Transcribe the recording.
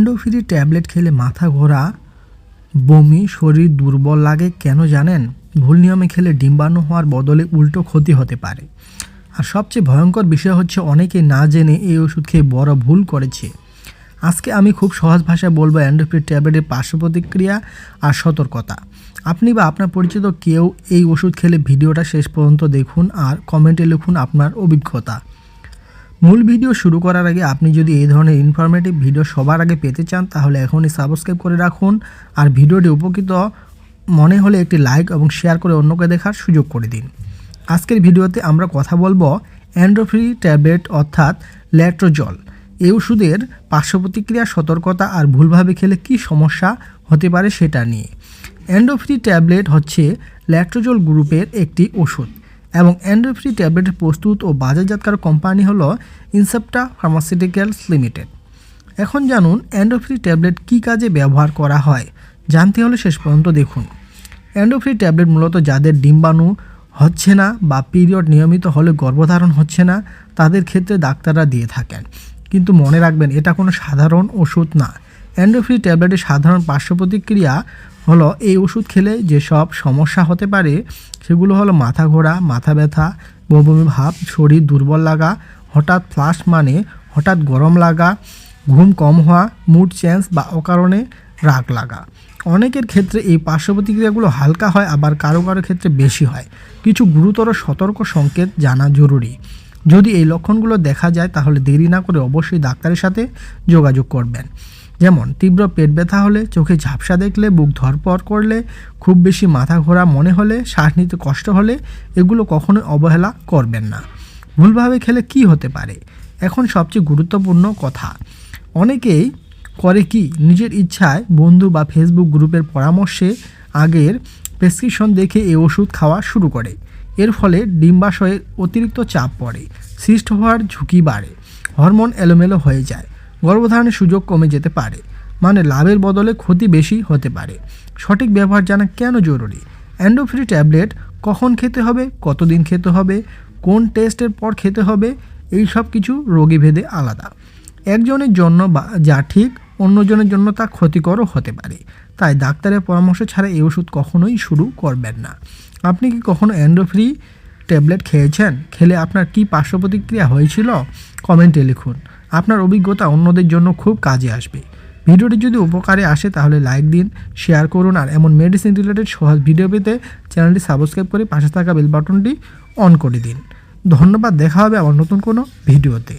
অ্যান্ডোফ্রি tablet খেলে মাথা ঘোরা, বমি, শরীর দুর্বল লাগে কেন জানেন? ভুল নিয়মে খেলে ডিম্বাণু হওয়ার বদলে উল্টো ক্ষতি হতে পারে। আর সবচেয়ে ভয়ঙ্কর বিষয় হচ্ছে অনেকে না জেনে এই ওষুধ খেয়ে বড় ভুল করেছে। আজকে আমি খুব সহজ ভাষায় বলব অ্যান্ডোফ্রি ট্যাবলেটের পার্শ্ব প্রতিক্রিয়া আর সতর্কতা। আপনি বা আপনার পরিচিত কেউ এই ওষুধ খেলে ভিডিওটা শেষ পর্যন্ত দেখুন আর কমেন্টে লিখুন আপনার অভিজ্ঞতা। মূল ভিডিও শুরু করার আগে আপনি যদি এই ধরনের ইনফরমেটিভ ভিডিও সবার আগে পেতে চান, তাহলে এখনই সাবস্ক্রাইব করে রাখুন। আর ভিডিওটি উপকৃত মনে হলে একটি লাইক এবং শেয়ার করে অন্যকে দেখার সুযোগ করে দিন। আজকের ভিডিওতে আমরা কথা বলব অ্যান্ড্রোফ্রি ট্যাবলেট অর্থাৎ ল্যাট্রোজল। এই ওষুধের পার্শ্ব প্রতিক্রিয়া সতর্কতা আর ভুলভাবে খেলে কি সমস্যা হতে পারে সেটা নিয়ে। অ্যান্ডোফ্রি ট্যাবলেট হচ্ছে ল্যাট্রোজল গ্রুপের একটি ওষুধ। এবং অ্যান্ডোফ্রি ট্যাবলেটের প্রস্তুত ও বাজারজাতকার কোম্পানি হলো ইনসেপ্টা ফার্মাসিউটিক্যালস লিমিটেড এখন জানুন অ্যান্ডোফ্রি ট্যাবলেট কী কাজে ব্যবহার করা হয়? জানতে হলে শেষ পর্যন্ত দেখুন। অ্যান্ডোফ্রি ট্যাবলেট মূলত যাদের ডিম্বাণু হচ্ছে না বা পিরিয়ড নিয়মিত হলে গর্ভধারণ হচ্ছে না, তাদের ক্ষেত্রে ডাক্তাররা দিয়ে থাকেন। কিন্তু মনে রাখবেন, এটা কোনো সাধারণ ওষুধ না। অ্যান্ডোফ্রি ট্যাবলেটের সাধারণ পার্শ্ব প্রতিক্রিয়া হলো এই ওষুধ খেলে যেসব সমস্যা হতে পারে, সেগুলো হলো মাথা ঘোরা, মাথা ব্যথা, বমি ভাব, শরীর দুর্বল লাগা, হঠাৎ ফ্লাশ মানে হঠাৎ গরম লাগা, ঘুম কম হওয়া মুড চেঞ্জ বা অকারণে রাগ লাগা। অনেকের ক্ষেত্রে এই পার্শ্ব প্রতিক্রিয়াগুলো হালকা হয়, আবার কারও কারও ক্ষেত্রে বেশি হয়। কিছু গুরুতর সতর্ক সংকেত জানা জরুরি। যদি এই লক্ষণগুলো দেখা যায়, তাহলে দেরি না করে অবশ্যই ডাক্তারের সাথে যোগাযোগ করবেন। যেমন, তীব্র পেট ব্যথা হলে, চোখে ঝাপসা দেখলে, বুক ধরপর করলে, খুব বেশি মাথা ঘোরা মনে হলে, শ্বাস নিতে কষ্ট হলে, এগুলো কখনোই অবহেলা করবেন না। ভুলভাবে খেলে কি হতে পারে? এখন সবচেয়ে গুরুত্বপূর্ণ কথা। অনেকেই করে কি, নিজের ইচ্ছায় বন্ধু বা ফেসবুক গ্রুপের পরামর্শে আগের প্রেসক্রিপশন দেখে এই ওষুধ খাওয়া শুরু করে। এর ফলে ডিম্বাশয়ের অতিরিক্ত চাপ পড়ে সিস্ট হওয়ার ঝুঁকি বাড়ে, হরমোন এলোমেলো হয়ে যায়। গর্ভধারণের সুযোগ কমে যেতে পারে মানে লাভের বদলে ক্ষতি বেশি হতে পারে। সঠিক ব্যবহার জানা কেন জরুরি? অ্যান্ডোফ্রি ট্যাবলেট কখন খেতে হবে? কতদিন খেতে হবে? কোন টেস্টের পর খেতে হবে? এই সব কিছু রোগীভেদে আলাদা। একজনের জন্য বা, যা ঠিক, অন্যজনের জন্য তা ক্ষতিকরও হতে পারে। তাই ডাক্তারের পরামর্শ ছাড়া এই ওষুধ কখনোই শুরু করবেন না। আপনি কি কখনো অ্যান্ডোফ্রি ট্যাবলেট খেয়েছেন? খেলে আপনার কি পার্শ্ব প্রতিক্রিয়া হয়েছিল? কমেন্টে লিখুন। আপনার অভিজ্ঞতা অন্যদের জন্য খুব কাজে আসবে। ভিডিওটি যদি উপকারে আসে তাহলে লাইক দিন, শেয়ার করুন আর এমন মেডিসিন রিলেটেড সহজ ভিডিও পেতে চ্যানেলটি সাবস্ক্রাইব করে পাশে থাকা বেল বাটনটি অন করে দিন। ধন্যবাদ, দেখা হবে আবার নতুন কোনো ভিডিওতে